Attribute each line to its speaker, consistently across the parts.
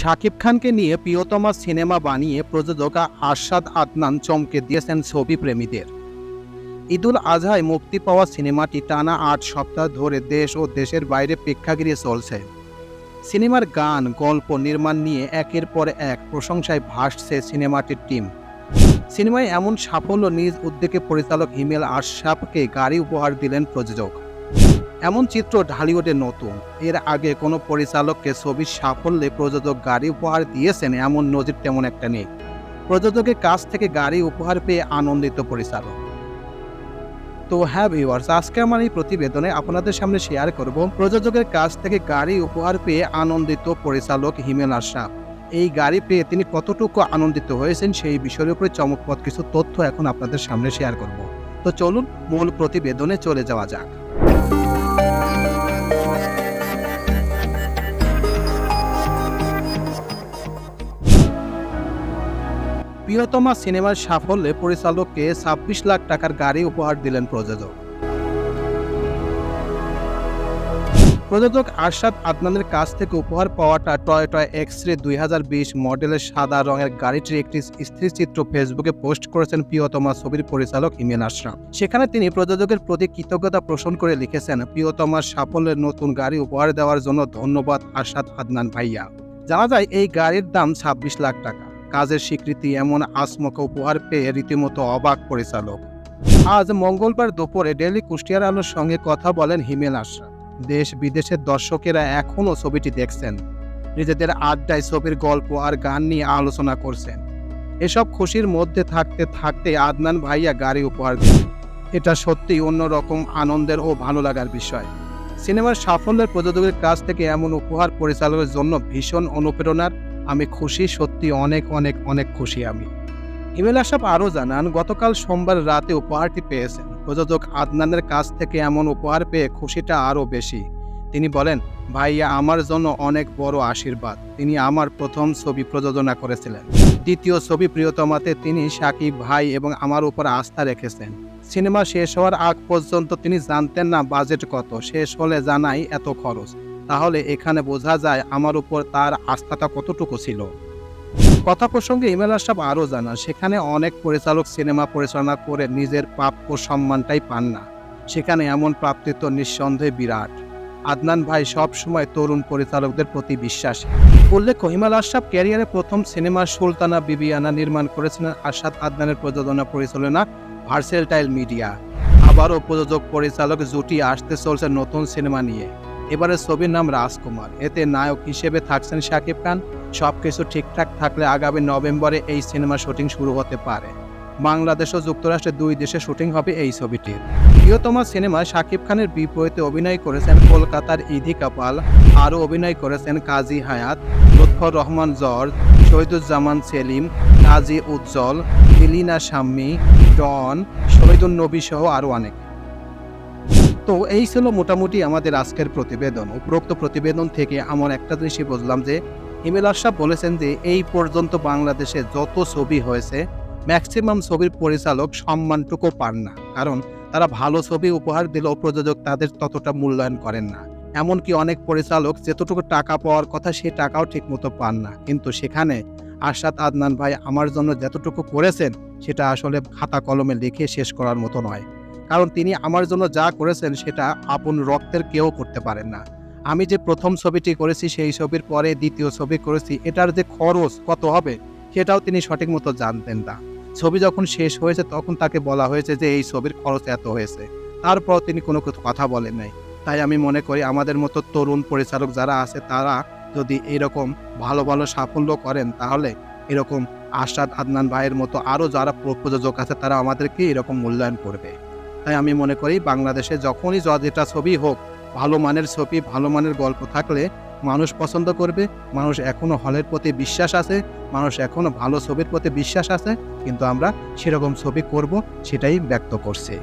Speaker 1: শাকিব খানকে নিয়ে প্রিয়তমা সিনেমা বানিয়ে প্রযোজক আরশাদ আদনান চমকে দিয়েছেন ছবি প্রেমীদের। ঈদুল আজহায় মুক্তি পাওয়া সিনেমাটি টানা আট সপ্তাহ ধরে দেশ ও দেশের বাইরে প্রেক্ষাগৃহে চলছে। সিনেমার গান, গল্প নির্মাণ নিয়ে একের পর এক প্রশংসায় ভাসছে সিনেমাটির টিম। সিনেমায় এমন সাফল্য নিজ উদ্যোগে পরিচালক হিমেল আশরাফকে গাড়ি উপহার দিলেন প্রযোজক। এমন চিত্র ঢালিউডে নতুন। এর আগে কোনো পরিচালককে ছবির সাফল্যে প্রযোজক গাড়ি উপহার দিয়েছেন এমন নজির তেমন একটা নেই। প্রযোজকের কাছ থেকে গাড়ি উপহার পেয়ে আনন্দিত পরিচালক। তো হ্যাঁ ভিউয়ার্স আজকে আমার এই প্রতিবেদনে আপনাদের সামনে শেয়ার করব প্রযোজকের কাছ থেকে গাড়ি উপহার পেয়ে আনন্দিত পরিচালক হিমেল আশরাফ। এই গাড়ি পেয়ে তিনি কতটুকু আনন্দিত হয়েছেন সেই বিষয়ের উপরে চমকপদ কিছু তথ্য এখন আপনাদের সামনে শেয়ার করব। তো চলুন মূল প্রতিবেদনে চলে যাওয়া যাক। প্রিয়তমা সিনেমার সাফল্যে পরিচালককে ছাব্বিশ লাখ টাকার গাড়ি উপহার দিলেন প্রযোজক। প্রযোজক আরশাদ আদনানের কাছ থেকে উপহার পাওয়াটা টয় টয় এক্স রে দুই মডেলের সাদা রঙের গাড়িটির একটি স্থিরচিত্র ফেসবুকে পোস্ট করেছেন প্রিয়তমা ছবির পরিচালক ইমেন আশরাফ। সেখানে তিনি প্রযোজকের প্রতি কৃতজ্ঞতা পোষণ করে লিখেছেন, প্রিয়তমার সাফল্যের নতুন গাড়ি উপহার দেওয়ার জন্য ধন্যবাদ আরশাদ আদনান ভাইয়া। জানা যায়, এই গাড়ির দাম ছাব্বিশ লাখ টাকা। কাজের স্বীকৃতি এমন আসমকা উপহার পেয়ে রীতিমতো অবাক পরিচালক। আজ মঙ্গলবার দুপুরে ডেলি কুষ্টিয়ার আলোর সঙ্গে কথা বলেন হিমেল আশরাফ। দেশ বিদেশের দর্শকেরা এখনও ছবিটি দেখছেন। নিজেদের আড্ডায় ছবির গল্প আর গান নিয়ে আলোচনা করছেন। এসব খুশির মধ্যে থাকতে থাকতে আদনান ভাইয়া গাড়ি উপহার দিলেন এটা সত্যিই অন্যরকম আনন্দের ও ভালো লাগার বিষয়। সিনেমার সাফল্যের প্রযোজকের কাছ থেকে এমন উপহার পরিচালকের জন্য ভীষণ অনুপ্রেরণার, আমি খুশি সত্যি অনেক অনেক অনেক খুশি আমি। ইমেল আসাব আরও জানান, গতকাল সোমবার রাতে উপহারটি পেয়েছেন। প্রযোজক আদনানের কাছ থেকে এমন উপহার পেয়ে খুশিটা আরও বেশি। তিনি বলেন, ভাইয়া, আমার জন্য অনেক বড় আশীর্বাদ। তিনি আমার প্রথম ছবি প্রযোজনা করেছিলেন। দ্বিতীয় ছবি প্রিয়তমাতে তিনি সাকিব ভাই এবং আমার উপর আস্থা রেখেছেন। সিনেমা শেষ হওয়ার আগ পর্যন্ত তিনি জানতেন না বাজেট কত। শেষ হলে জানাই এত খরচ। তাহলে এখানে বোঝা যায় আমার উপর তার আস্থাটা কতটুকু ছিল। কথা প্রসঙ্গে ইমেল আশরাফ আরও জানান, সেখানে অনেক পরিচালক সিনেমা পরিচালনা করে নিজের প্রাপ্য সম্মানটাই পান না। সেখানে এমন প্রাপ্তি তো নিঃসন্দেহে বিরাট। আদনান ভাই সব সময় তরুণ পরিচালকদের প্রতি বিশ্বাসী। উল্লেখ্য হিমাল আশরাফ ক্যারিয়ারে প্রথম সিনেমা সুলতানা বিবিয়ানা নির্মাণ করেছিলেন আশাদ আদনানের প্রযোজনা পরিচালনা ভার্সেলটাইল মিডিয়া। আবারও প্রযোজক পরিচালক জুটি আসতে চলছে নতুন সিনেমা নিয়ে। এবারে ছবির নাম রাজকুমার। এতে নায়ক হিসেবে থাকছেন শাকিব খান সবকিছু ঠিকঠাক থাকলে আগামী নভেম্বরে এই সিনেমার শুটিং শুরু হতে পারে। বাংলাদেশ ও যুক্তরাষ্ট্রে দুই দেশে শুটিং হবে এই ছবিটির। প্রিয়তম সিনেমায় শাকিব খানের বিপরীতে অভিনয় করেছেন কলকাতার ইদি কাপাল, আরও অভিনয় করেছেন কাজী হায়াত, লুৎফর রহমান জর্জ, শহীদুজ্জামান সেলিম, কাজী উজ্জ্বল, ইলিনা শাম্মী, ডন শহীদুল নবী সহ আরও অনেক। তো এই ছিল মোটামুটি আমাদের আজকের প্রতিবেদন। উপরোক্ত প্রতিবেদন থেকে আমার একটা জিনিসই বুঝলাম যে হিমেল আশরাফ বলেছেন যে, এই পর্যন্ত বাংলাদেশে যত ছবি হয়েছে ম্যাক্সিমাম ছবির পরিচালক সম্মানটুকু পান না। কারণ, তারা ভালো ছবি উপহার দিলেও প্রযোজক তাদের ততটা মূল্যায়ন করেন না। এমনকি অনেক পরিচালক যতটুকু টাকা পাওয়ার কথা সে টাকাও ঠিকমতো পান না। কিন্তু সেখানে আশাদ আদনান ভাই, আমার জন্য যতটুকু করেছেন, সেটা আসলে খাতা কলমে লিখে শেষ করার মতো নয়। কারণ, তিনি আমার জন্য যা করেছেন, সেটা আপন রক্তের কেউ করতে পারেন না। আমি যে প্রথম ছবিটি করেছি, সেই ছবির পরে দ্বিতীয় ছবি করেছি, এটার যে খরচ কত হবে, সেটাও তিনি সঠিক মতো জানতেন না। ছবি যখন শেষ হয়েছে, তখন তাকে বলা হয়েছে যে, এই ছবির খরচ এত হয়েছে। তারপর তিনি কোনো কথা বলেন নাই। তাই আমি মনে করি, আমাদের মতো তরুণ পরিচালক যারা আছে, তারা যদি এরকম ভালো ভালো সাফল্য করেন, তাহলে এরকম আশাদ আদনান ভাইয়ের মতো আরও যারা প্রযোজক আছে, তারা আমাদেরকে এরকম মূল্যায়ন করবে। তাই আমি মনে করি, বাংলাদেশে যখনই যেটা ছবি হোক ভালো মানের ছবি, ভালো মানের গল্প থাকলে মানুষ পছন্দ করবে। মানুষ এখনও হলের প্রতি বিশ্বাস আছে, মানুষ এখনও ভালো ছবির প্রতি বিশ্বাস আছে, কিন্তু আমরা সেরকম ছবি করব সেটাই ব্যক্ত করছে।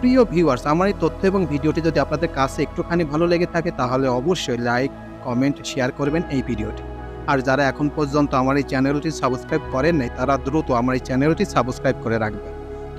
Speaker 1: প্রিয় ভিউয়ার্স আমার এই তথ্য এবং ভিডিওটি যদি আপনাদের কাছে একটুখানি ভালো লেগে থাকে, তাহলে অবশ্যই লাইক কমেন্ট শেয়ার করবেন এই ভিডিওটি। আর যারা এখন পর্যন্ত আমার এই চ্যানেলটি সাবস্ক্রাইব করেন নাই, তারা দ্রুত আমার এই চ্যানেলটি সাবস্ক্রাইব করে রাখবেন।